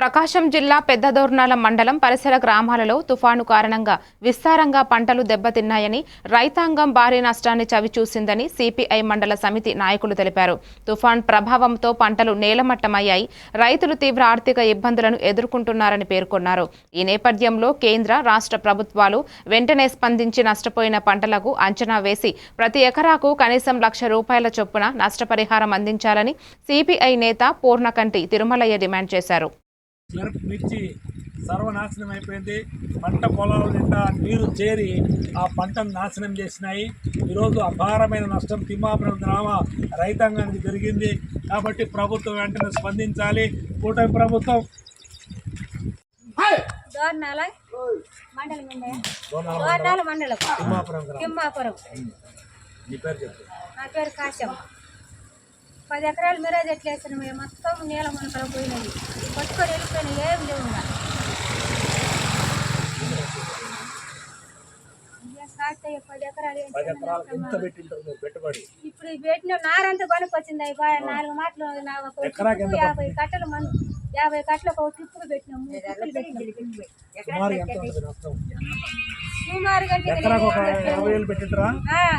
ప్రకాశం జిల్లా పెద్దదోర్నాల మండలం పరిసర గ్రామాలలో తుఫాను కారణంగా విస్తారంగా పంటలు దెబ్బతిన్నాయని రైతాంగం భారీ నష్టాన్ని చవిచూసిందని సిపిఐ మండల సమితి నాయకులు తెలిపారు. తుఫాన్ ప్రభావంతో పంటలు నేలమట్టమయ్యాయి. రైతులు తీవ్ర ఆర్థిక ఇబ్బందులను ఎదుర్కొంటున్నారని పేర్కొన్నారు. ఈ నేపథ్యంలో కేంద్ర రాష్ట్ర ప్రభుత్వాలు వెంటనే స్పందించి నష్టపోయిన పంటలకు అంచనా వేసి ప్రతి ఎకరాకు కనీసం లక్ష రూపాయల చొప్పున నష్టపరిహారం అందించాలని సిపిఐ నేత పూర్ణకంటి తిరుమలయ్య డిమాండ్ చేశారు. మిరప మిర్చి సర్వనాశనం అయిపోయింది. పంట పొలాల నిండా నీరు చేరి ఆ పంటను నాశనం చేసినాయి. ఈరోజు అపారమైన నష్టం తిమ్మాపురం గ్రామ రైతాంగానికి జరిగింది. కాబట్టి ప్రభుత్వం వెంటనే స్పందించాలి. కూటమి ప్రభుత్వం. పది ఎకరాలు మిరాజ్ మేము మొత్తం నీళ్ళ మునకలు పోయినాయి. పట్టుకొని ఏం లేవు ఇప్పుడు ఈ పెట్టిన నారంతా బాగా నాలుగు మాటలు యాభై కట్టలు మన యాభై కట్టలకు ఒక ట్రిప్పులు పెట్టినాము. సుమారు ఎంత